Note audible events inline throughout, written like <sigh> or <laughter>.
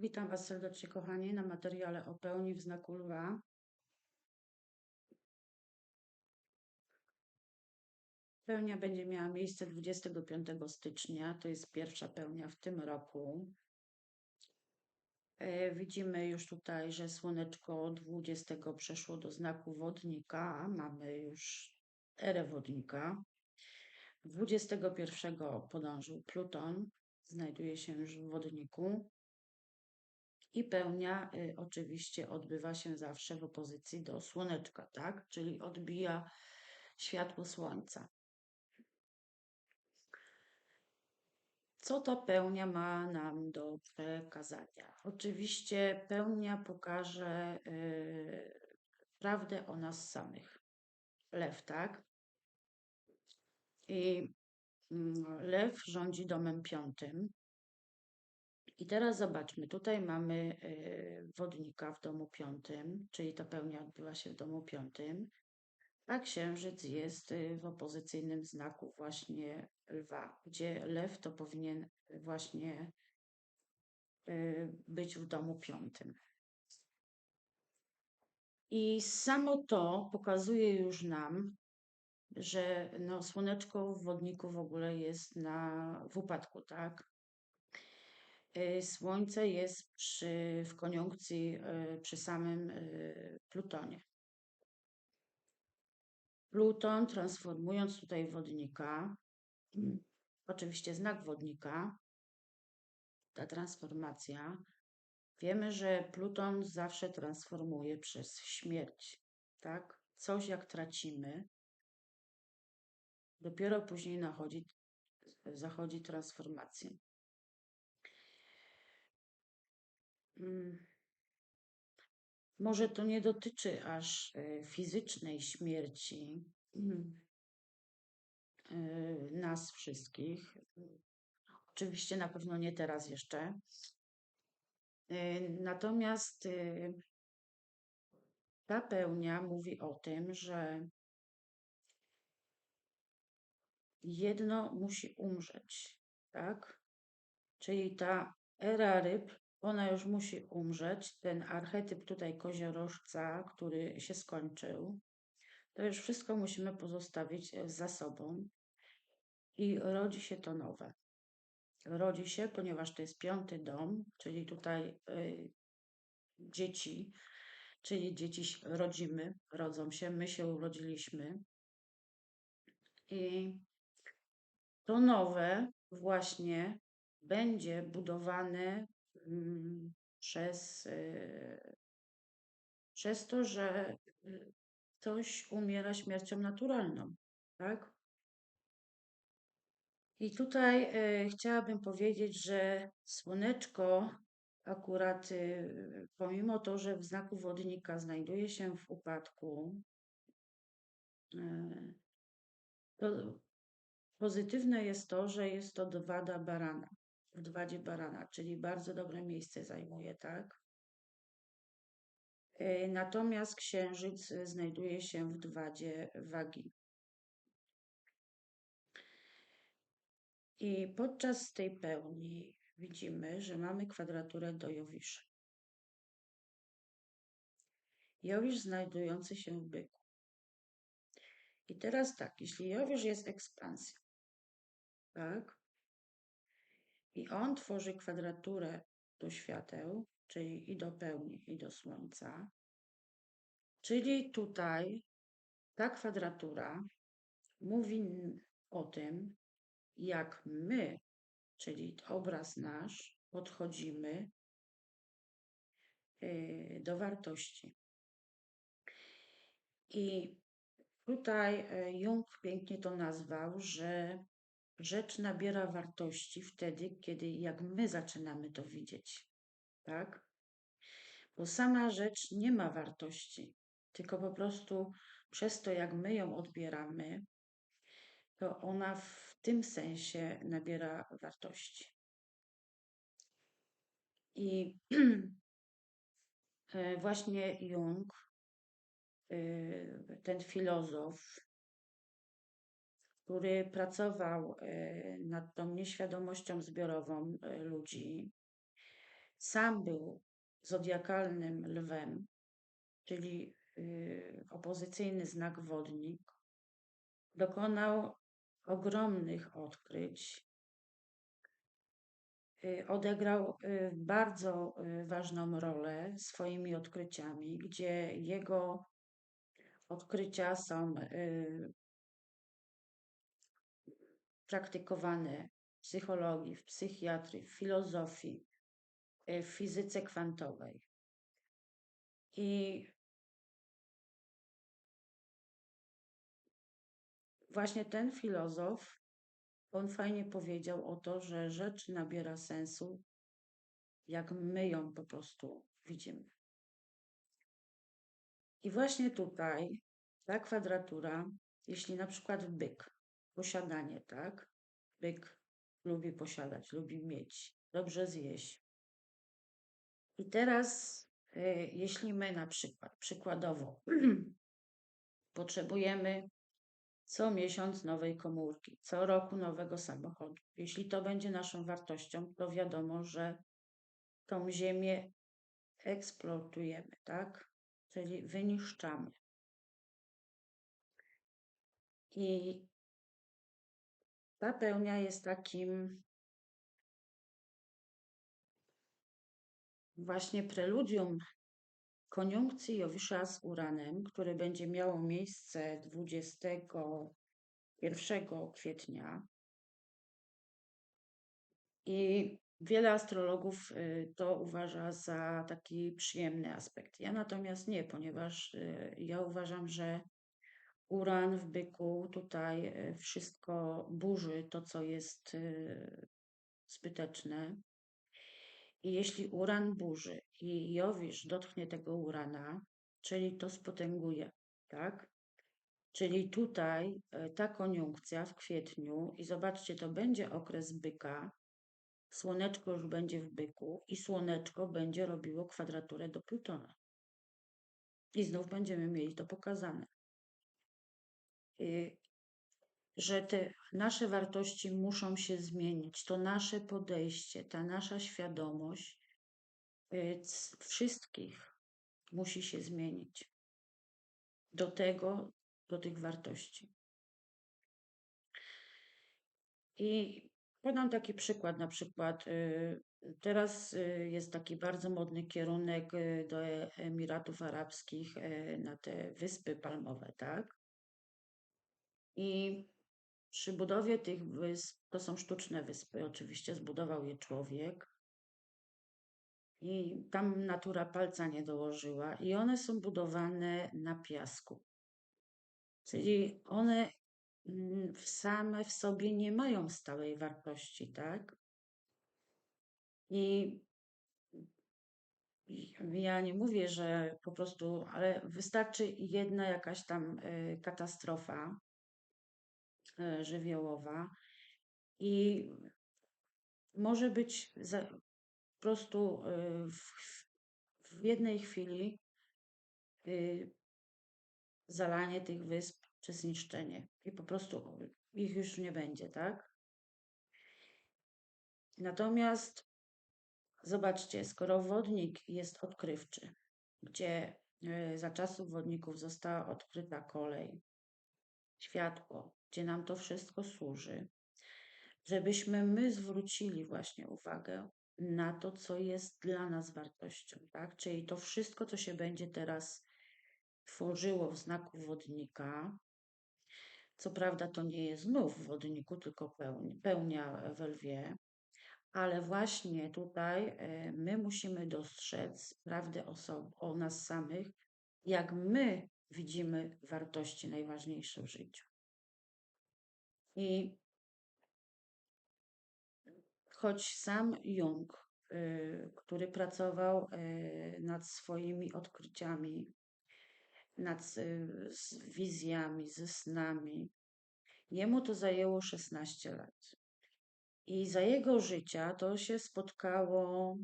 Witam Was serdecznie, kochani, na materiale o pełni w znaku lwa. Pełnia będzie miała miejsce 25 stycznia, to jest pierwsza pełnia w tym roku. E, widzimy już tutaj, że słoneczko 20 przeszło do znaku wodnika, mamy już erę wodnika. 21 podążył Pluton, znajduje się już w wodniku. I pełnia y, oczywiście odbywa się zawsze w opozycji do słoneczka, tak? Czyli odbija światło słońca. Co ta pełnia ma nam do przekazania? Oczywiście pełnia pokaże y, prawdę o nas samych. Lew, tak? I y, lew rządzi domem piątym, i teraz zobaczmy, tutaj mamy y, wodnika w domu piątym, czyli ta pełnia odbywa się w domu piątym, a księżyc jest y, w opozycyjnym znaku właśnie lwa, gdzie lew to powinien właśnie y, być w domu piątym. I samo to pokazuje już nam, że no, słoneczko w wodniku w ogóle jest na, w upadku, tak? Y, Słońce jest przy, w koniunkcji y, przy samym y, Plutonie. Pluton transformując tutaj wodnika, mm, oczywiście znak wodnika, ta transformacja, wiemy, że Pluton zawsze transformuje przez śmierć, tak? Coś jak tracimy, dopiero później nachodzi, zachodzi transformacja. Mm. Może to nie dotyczy aż e, fizycznej śmierci mm, e, nas wszystkich. Oczywiście na pewno nie teraz jeszcze. E, natomiast ta pełnia mówi o tym, że jedno musi umrzeć, tak? Czyli ta era ryb ona już musi umrzeć. Ten archetyp tutaj koziorożca, który się skończył, to już wszystko musimy pozostawić e, za sobą i rodzi się to nowe. Rodzi się, ponieważ to jest piąty dom, czyli tutaj y, dzieci, czyli dzieci rodzimy, rodzą się, my się urodziliśmy. I to nowe właśnie będzie budowane przez, y, przez to, że y, ktoś umiera śmiercią naturalną, tak? I tutaj y, chciałabym powiedzieć, że słoneczko akurat pomimo to, że w znaku wodnika znajduje się w upadku, to pozytywne jest to, że jest to dwada barana w dwadzie barana, czyli bardzo dobre miejsce zajmuje, tak? E, natomiast księżyc znajduje się w dwadzie wagi. I podczas tej pełni widzimy, że mamy kwadraturę do Jowisza. Jowisz znajdujący się w byku. I teraz tak, jeśli Jowisz jest ekspansją, tak, i on tworzy kwadraturę do świateł, czyli i do pełni, i do słońca. Czyli tutaj ta kwadratura mówi o tym, jak my, czyli obraz nasz, podchodzimy y, do wartości. I tutaj y, Jung pięknie to nazwał, że rzecz nabiera wartości wtedy, kiedy jak my zaczynamy to widzieć. Tak? Bo sama rzecz nie ma wartości, tylko po prostu przez to, jak my ją odbieramy, to ona w tym sensie nabiera wartości. I <clears throat> e, właśnie Jung, e, ten filozof, który pracował e, nad tą nieświadomością zbiorową e, ludzi. sam był zodiakalnym lwem, czyli y, opozycyjny znak wodnik, dokonał ogromnych odkryć. Odegrał bardzo ważną rolę swoimi odkryciami, gdzie jego odkrycia są praktykowane w psychologii, w psychiatrii, w filozofii, w fizyce kwantowej. I właśnie ten filozof, on fajnie powiedział o to, że rzecz nabiera sensu, jak my ją po prostu widzimy. I właśnie tutaj ta kwadratura, jeśli na przykład byk, posiadanie, tak? Byk lubi posiadać, lubi mieć, dobrze zjeść. I teraz, y, jeśli my na przykład, przykładowo, <clears throat> potrzebujemy co miesiąc nowej komórki, co roku nowego samochodu. Jeśli to będzie naszą wartością, to wiadomo, że tą ziemię eksploatujemy, tak? Czyli wyniszczamy. I ta pełnia jest takim właśnie preludium koniunkcji Jowisza z Uranem, które będzie miało miejsce 21 kwietnia. I wiele astrologów y, to uważa za taki przyjemny aspekt. Ja natomiast nie, ponieważ y, ja uważam, że Uran w byku tutaj y, wszystko burzy to, co jest zbyteczne. I jeśli uran burzy i Jowisz dotknie tego urana, czyli to spotęguje, tak? Czyli tutaj e, ta koniunkcja w kwietniu, i zobaczcie, to będzie okres byka, słoneczko już będzie w byku i słoneczko będzie robiło kwadraturę do Plutona. I znów będziemy mieli to pokazane. Y, że te nasze wartości muszą się zmienić, to nasze podejście, ta nasza świadomość y, wszystkich musi się zmienić do tego, do tych wartości. I podam taki przykład, na przykład y, teraz jest taki bardzo modny kierunek do Emiratów Arabskich na te wyspy palmowe, tak? I przy budowie tych wysp, to są sztuczne wyspy, oczywiście zbudował je człowiek. I tam natura palca nie dołożyła, i one są budowane na piasku. Czyli one mm, same w sobie nie mają stałej wartości, tak? I ja nie mówię, że po prostu, ale wystarczy jedna jakaś tam y, katastrofa, żywiołowa i może być za, po prostu e, w, w jednej chwili y, zalanie tych wysp czy zniszczenie i po prostu ich już nie będzie, tak? Natomiast zobaczcie, skoro wodnik jest odkrywczy, gdzie e, za czasów wodników została odkryta kolej, światło, gdzie nam to wszystko służy, żebyśmy my zwrócili właśnie uwagę na to, co jest dla nas wartością, tak? Czyli to wszystko, co się będzie teraz tworzyło w znaku wodnika. Co prawda to nie jest znów w wodniku, tylko pełnia we lwie, ale właśnie tutaj e, my musimy dostrzec prawdę o, sobie, o nas samych, jak my widzimy wartości najważniejsze w życiu. I choć sam Jung, y, który pracował y, nad swoimi odkryciami, nad y, wizjami, ze snami, jemu to zajęło 16 lat. I za jego życia to się spotkało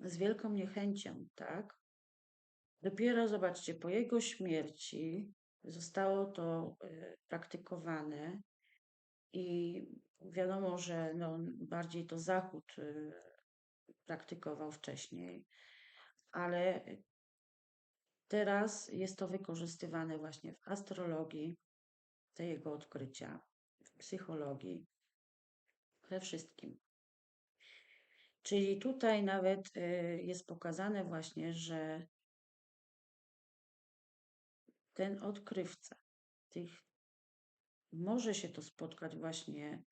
z wielką niechęcią, tak? Dopiero zobaczcie, po jego śmierci zostało to y, praktykowane i wiadomo, że no, bardziej to Zachód y, praktykował wcześniej, ale teraz jest to wykorzystywane właśnie w astrologii, te jego odkrycia, w psychologii, we wszystkim. Czyli tutaj nawet y, jest pokazane właśnie, że ten odkrywca tych może się to spotkać właśnie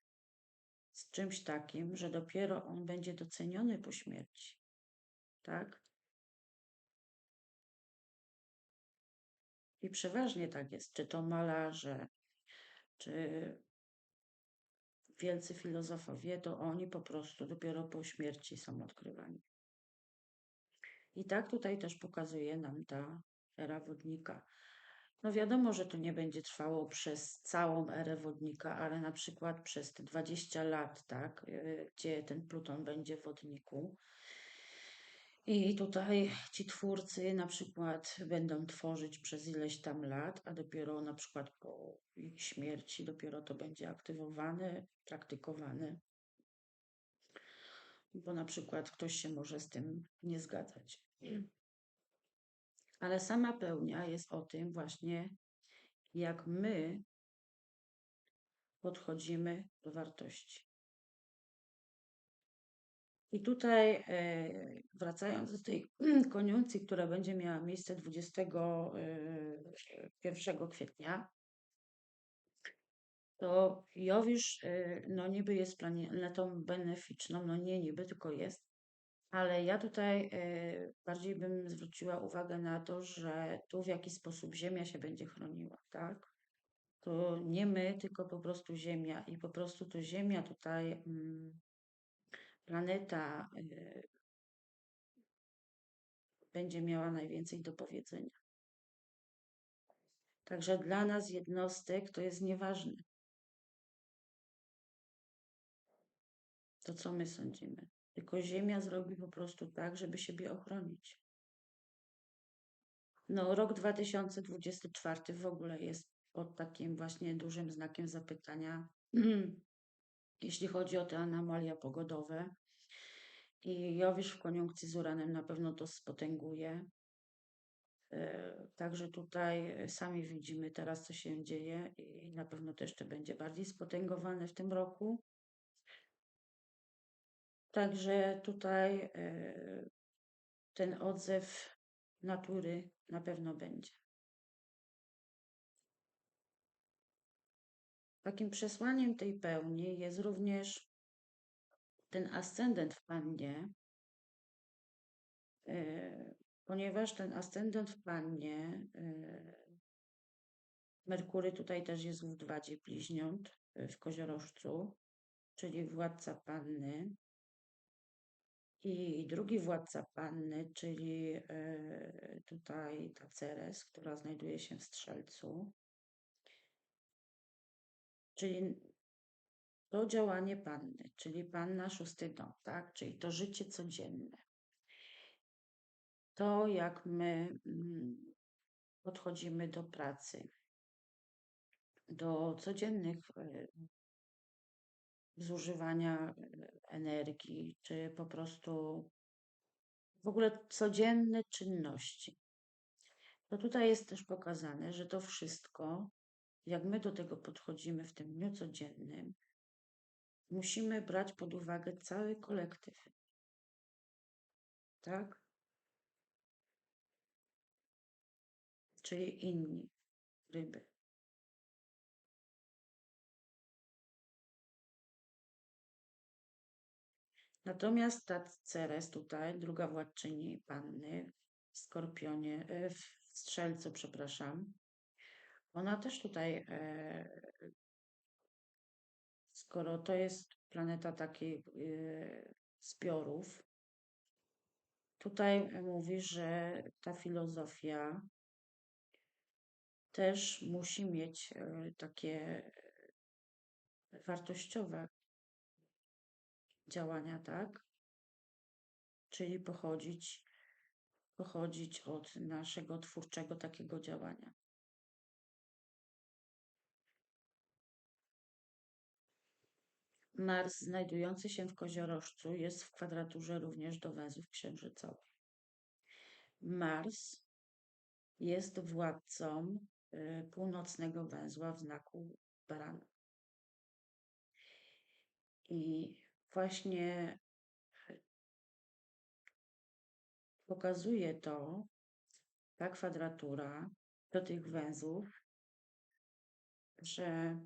z czymś takim, że dopiero on będzie doceniony po śmierci. Tak? I przeważnie tak jest. Czy to malarze, czy wielcy filozofowie, to oni po prostu dopiero po śmierci są odkrywani. I tak tutaj też pokazuje nam ta era wodnika. No wiadomo, że to nie będzie trwało przez całą erę wodnika, ale na przykład przez te 20 lat, tak, y, gdzie ten Pluton będzie w wodniku. I tutaj ci twórcy na przykład będą tworzyć przez ileś tam lat, a dopiero na przykład po ich śmierci dopiero to będzie aktywowane, praktykowane. Bo na przykład ktoś się może z tym nie zgadzać. Ale sama pełnia jest o tym właśnie, jak my podchodzimy do wartości. I tutaj e, wracając do tej <clears throat> koniunkcji, która będzie miała miejsce 21 e, kwietnia, to Jowisz e, no niby jest planetą beneficzną, no nie niby, tylko jest, ale ja tutaj bardziej bym zwróciła uwagę na to, że tu w jaki sposób Ziemia się będzie chroniła, tak? To nie my, tylko po prostu Ziemia i po prostu to Ziemia tutaj mm, planeta y, będzie miała najwięcej do powiedzenia. Także dla nas, jednostek, to jest nieważne. To, co my sądzimy. Tylko Ziemia zrobi po prostu tak, żeby siebie ochronić. No, rok 2024 w ogóle jest pod takim właśnie dużym znakiem zapytania. <clears throat> jeśli chodzi o te anomalia pogodowe. I Jowisz w koniunkcji z Uranem na pewno to spotęguje. E, także tutaj sami widzimy teraz, co się dzieje i na pewno też to będzie bardziej spotęgowane w tym roku. Także tutaj e, ten odzew natury na pewno będzie. Takim przesłaniem tej pełni jest również ten ascendent w Pannie, e, ponieważ ten ascendent w Pannie, e, Merkury tutaj też jest w dwadzie bliźniąt w koziorożcu, czyli władca Panny. I drugi władca Panny, czyli tutaj ta Ceres, która znajduje się w Strzelcu, czyli to działanie panny, czyli panna szósty dom, tak? Czyli to życie codzienne. To, jak my mm, podchodzimy do pracy, do codziennych e, zużywania e, energii, czy po prostu w ogóle codzienne czynności. To tutaj jest też pokazane, że to wszystko jak my do tego podchodzimy w tym dniu codziennym, musimy brać pod uwagę cały kolektyw. Tak? Czyli inni ryby. Natomiast ta Ceres tutaj, druga władczyni panny w Skorpionie, e, w Strzelcu, przepraszam, ona też tutaj, e, skoro to jest planeta takich e, zbiorów, tutaj mówi, że ta filozofia też musi mieć takie wartościowe działania, tak? Czyli pochodzić, pochodzić od naszego twórczego takiego działania. Mars znajdujący się w koziorożcu jest w kwadraturze również do węzłów księżycowych. Mars jest władcą y, północnego węzła w znaku barana. I właśnie pokazuje to ta kwadratura do tych węzłów, że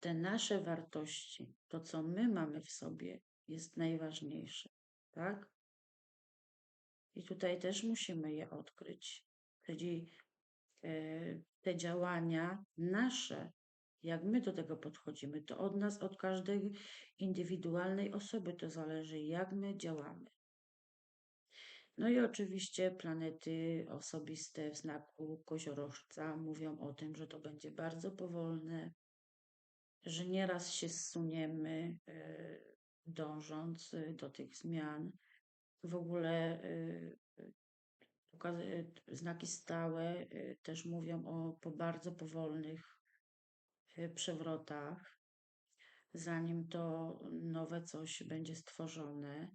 te nasze wartości, to co my mamy w sobie, jest najważniejsze, tak? I tutaj też musimy je odkryć. Czyli e, te działania nasze, jak my do tego podchodzimy, to od nas, od każdej indywidualnej osoby to zależy, jak my działamy. No i oczywiście planety osobiste w znaku koziorożca mówią o tym, że to będzie bardzo powolne, że nieraz się zsuniemy, e, dążąc e, do tych zmian. W ogóle e, znaki stałe też mówią o bardzo powolnych przewrotach, zanim to nowe coś będzie stworzone.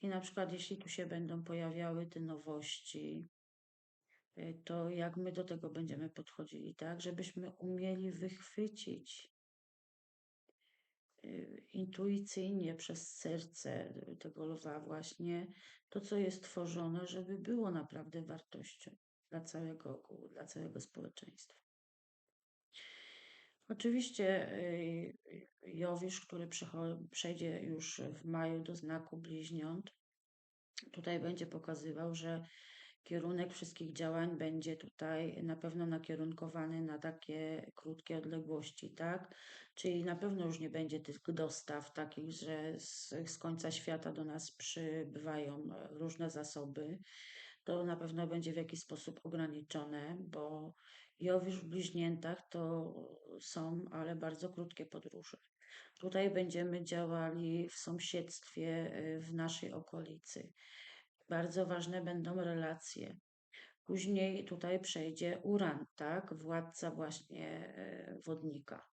I na przykład, jeśli tu się będą pojawiały te nowości, to jak my do tego będziemy podchodzili, tak? Żebyśmy umieli wychwycić Y, intuicyjnie przez serce tego lwa właśnie to, co jest tworzone, żeby było naprawdę wartością dla całego ogółu, dla całego społeczeństwa. Oczywiście y, Jowisz, który przejdzie już w maju do znaku bliźniąt, tutaj będzie pokazywał, że kierunek wszystkich działań będzie tutaj na pewno nakierunkowany na takie krótkie odległości, tak? Czyli na pewno już nie będzie tych dostaw takich, że z, z końca świata do nas przybywają różne zasoby. To na pewno będzie w jakiś sposób ograniczone, bo Jowisz w bliźniętach to są, ale bardzo krótkie podróże. Tutaj będziemy działali w sąsiedztwie, y, w naszej okolicy. Bardzo ważne będą relacje. Później tutaj przejdzie Uran, tak, władca właśnie e, wodnika.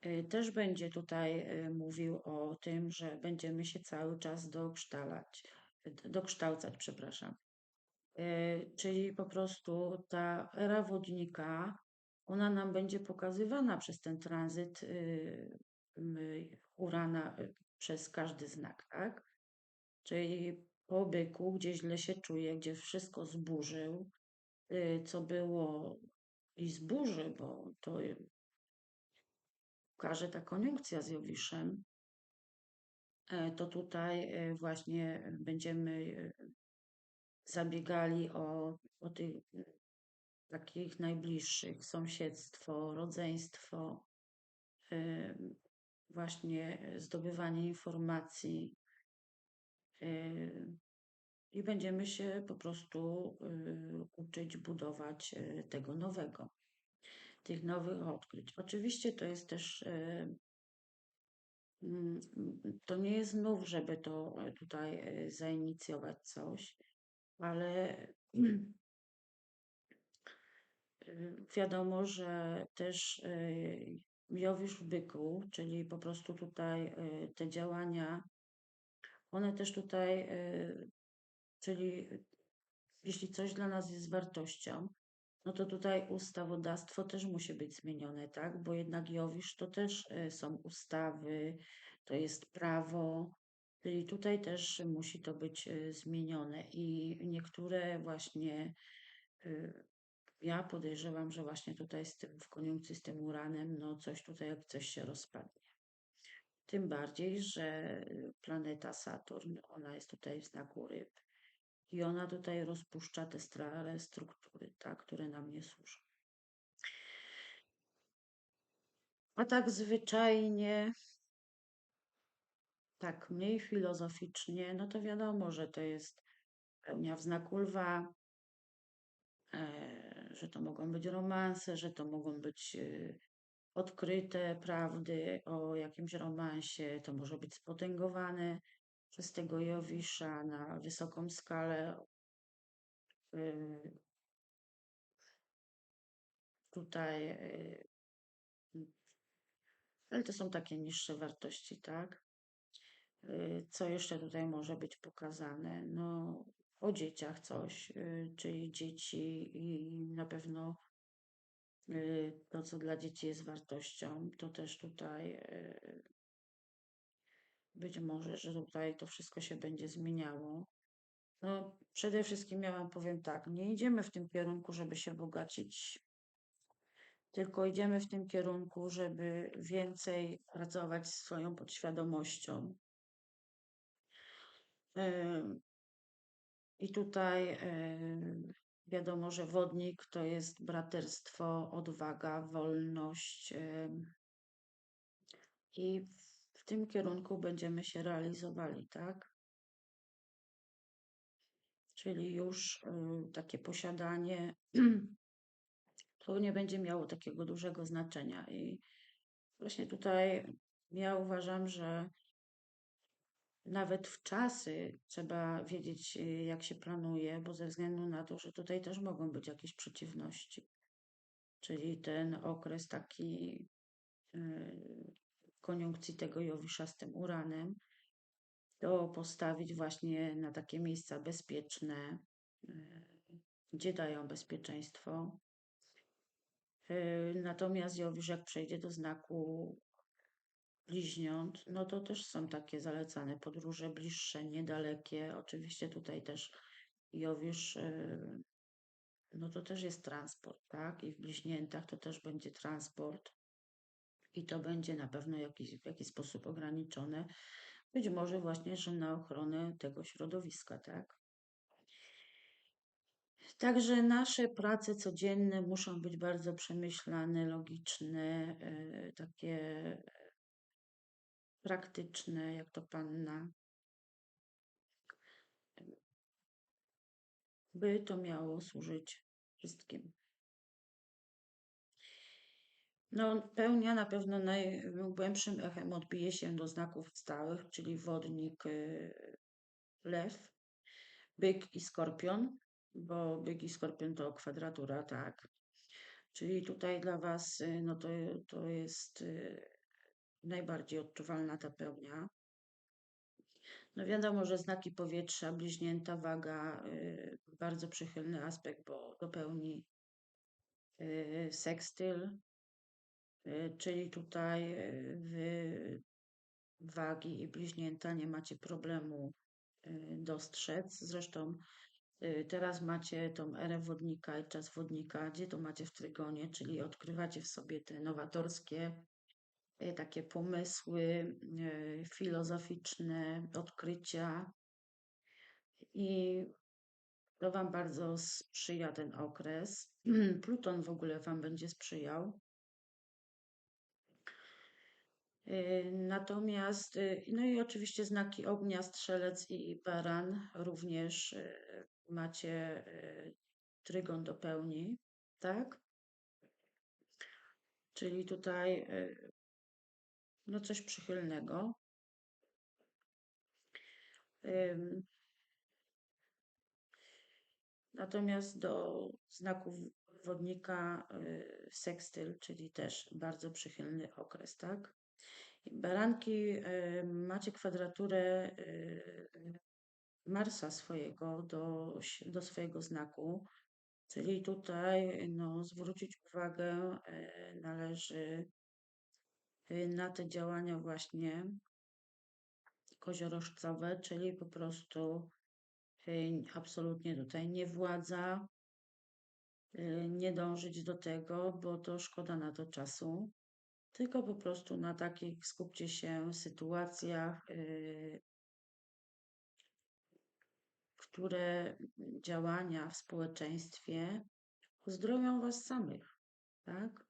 E, też będzie tutaj e, mówił o tym, że będziemy się cały czas dokształcać, dokształcać, przepraszam. Czyli po prostu ta era wodnika, ona nam będzie pokazywana przez ten tranzyt Urana przez każdy znak, tak? Czyli po byku, gdzie źle się czuje, gdzie wszystko zburzył, y, co było i zburzy, bo to pokaże ta koniunkcja z Jowiszem, to tutaj właśnie będziemy zabiegali o, o tych takich najbliższych, sąsiedztwo, rodzeństwo, właśnie zdobywanie informacji, i będziemy się po prostu y, uczyć budować y, tego nowego, tych nowych odkryć. Oczywiście to jest też, y, mm, to nie jest znów, żeby to tutaj zainicjować coś, ale <clears throat> wiadomo, że też Jowisz w byku, czyli po prostu tutaj te działania one też tutaj, y, czyli jeśli coś dla nas jest wartością, no to tutaj ustawodawstwo też musi być zmienione, tak? Bo jednak Jowisz to też są ustawy, to jest prawo, czyli tutaj też musi to być y, zmienione i niektóre właśnie ja podejrzewam, że właśnie tutaj z tym, w koniunkcji z tym uranem, no coś tutaj jak coś się rozpadnie. Tym bardziej, że planeta Saturn, ona jest tutaj w znaku ryb i ona tutaj rozpuszcza te stare struktury, tak, które nam nie służą. A tak zwyczajnie, tak mniej filozoficznie, no to wiadomo, że to jest pełnia w znaku lwa, e, że to mogą być romanse, że to mogą być e, odkryte prawdy o jakimś romansie, to może być spotęgowane przez tego Jowisza na wysoką skalę. Y, tutaj Ale to są takie niższe wartości, tak? Y, Co jeszcze tutaj może być pokazane? No, o dzieciach coś, y, czyli dzieci i na pewno y, to, co dla dzieci jest wartością, to też tutaj być może, że tutaj to wszystko się będzie zmieniało. No, przede wszystkim ja Wam powiem tak, nie idziemy w tym kierunku, żeby się bogacić, tylko idziemy w tym kierunku, żeby więcej pracować swoją podświadomością. I tutaj wiadomo, że wodnik to jest braterstwo, odwaga, wolność. I w tym kierunku będziemy się realizowali, tak? Czyli już y, takie posiadanie <clears throat> to nie będzie miało takiego dużego znaczenia. I właśnie tutaj ja uważam, że nawet w czasy trzeba wiedzieć, y, jak się planuje, bo ze względu na to, że tutaj też mogą być jakieś przeciwności. Czyli ten okres taki y, koniunkcji tego Jowisza z tym Uranem, to postawić właśnie na takie miejsca bezpieczne, y, gdzie dają bezpieczeństwo. Natomiast Jowisz, jak przejdzie do znaku bliźniąt, no to też są takie zalecane podróże bliższe, niedalekie. Oczywiście tutaj też Jowisz, y, no to też jest transport, tak? I w bliźniętach to też będzie transport. I to będzie na pewno jakiś, w jakiś sposób ograniczone. Być może właśnie, że na ochronę tego środowiska, tak? Także nasze prace codzienne muszą być bardzo przemyślane, logiczne, y, takie praktyczne, jak to panna, by to miało służyć wszystkim. No, pełnia na pewno najgłębszym echem odbije się do znaków stałych, czyli wodnik, y, lew, byk i skorpion, bo byk i skorpion to kwadratura, tak. Czyli tutaj dla Was y, no to, to jest y, najbardziej odczuwalna ta pełnia. No wiadomo, że znaki powietrza, bliźnięta waga, y, bardzo przychylny aspekt, bo dopełni y, sekstyl, y, czyli tutaj wy wagi i bliźnięta nie macie problemu dostrzec. Zresztą teraz macie tą erę wodnika i czas wodnika, gdzie to macie w trygonie, czyli odkrywacie w sobie te nowatorskie takie pomysły y, filozoficzne, odkrycia. I to Wam bardzo sprzyja ten okres. <clears throat> Pluton w ogóle Wam będzie sprzyjał. Y, natomiast, no i oczywiście znaki ognia, strzelec i baran również macie trygon do pełni, tak? Czyli tutaj no coś przychylnego. Natomiast do znaków wodnika y, sekstyl, czyli też bardzo przychylny okres, tak? Baranki macie kwadraturę y, Marsa swojego do, do swojego znaku, czyli tutaj no, zwrócić uwagę należy na te działania właśnie koziorożcowe, czyli po prostu y, absolutnie tutaj nie władza, y, nie dążyć do tego, bo to szkoda na to czasu, tylko po prostu na takich skupcie się sytuacjach, które działania w społeczeństwie uzdrowią Was samych, tak?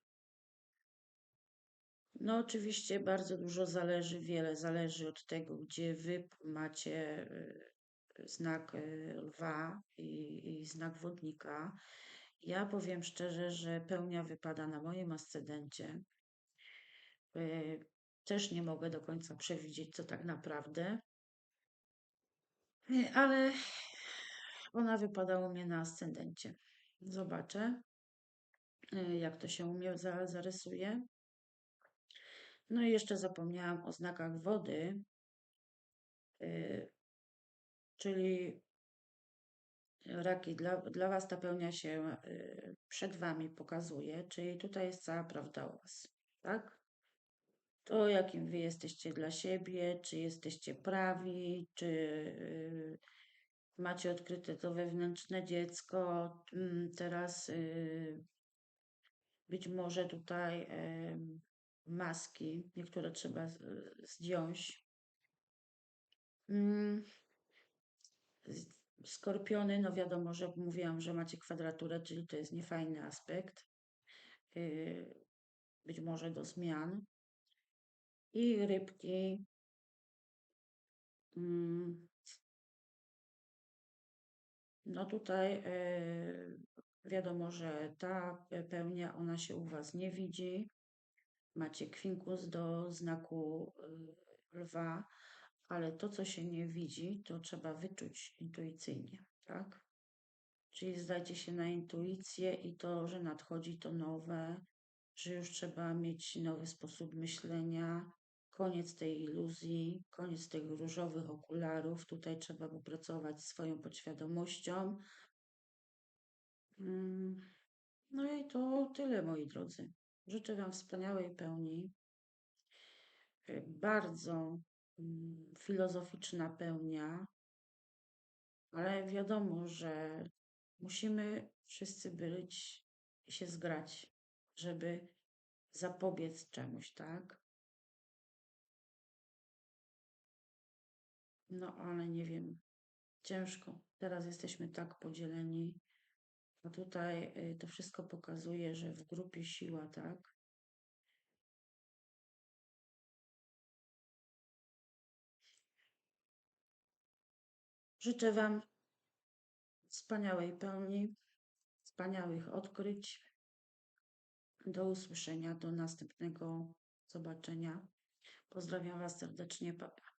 No, oczywiście bardzo dużo zależy, wiele zależy od tego, gdzie wy macie y, znak y, lwa i, i znak wodnika. Ja powiem szczerze, że pełnia wypada na moim ascendencie. Y, też nie mogę do końca przewidzieć, co tak naprawdę, ale ona wypadała mnie na ascendencie. Zobaczę, jak to się u mnie zarysuje. No i jeszcze zapomniałam o znakach wody, y, czyli raki, dla, dla Was ta pełnia się y, przed Wami pokazuje, czyli tutaj jest cała prawda o Was, tak? To, jakim Wy jesteście dla siebie, czy jesteście prawi, czy y, macie odkryte to wewnętrzne dziecko. Mm, Teraz być może tutaj maski, niektóre trzeba zdjąć. Mm, Skorpiony, no wiadomo, że mówiłam, że macie kwadraturę, czyli to jest niefajny aspekt. y, Być może do zmian. I rybki. mm, No tutaj y, wiadomo, że ta pełnia, ona się u Was nie widzi. Macie kwinkus do znaku y, lwa, ale to, co się nie widzi, to trzeba wyczuć intuicyjnie, tak? Czyli zdajcie się na intuicję i to, że nadchodzi to nowe, że już trzeba mieć nowy sposób myślenia, koniec tej iluzji, koniec tych różowych okularów. Tutaj trzeba popracować swoją podświadomością. Mm, No i to tyle, moi drodzy. Życzę Wam wspaniałej pełni. Y, Bardzo mm, filozoficzna pełnia, ale wiadomo, że musimy wszyscy być i się zgrać, żeby zapobiec czemuś, tak? No ale nie wiem, ciężko. Teraz jesteśmy tak podzieleni, a tutaj y, to wszystko pokazuje, że w grupie siła, tak? Życzę Wam wspaniałej pełni, wspaniałych odkryć. Do usłyszenia, do następnego zobaczenia. Pozdrawiam Was serdecznie, papa.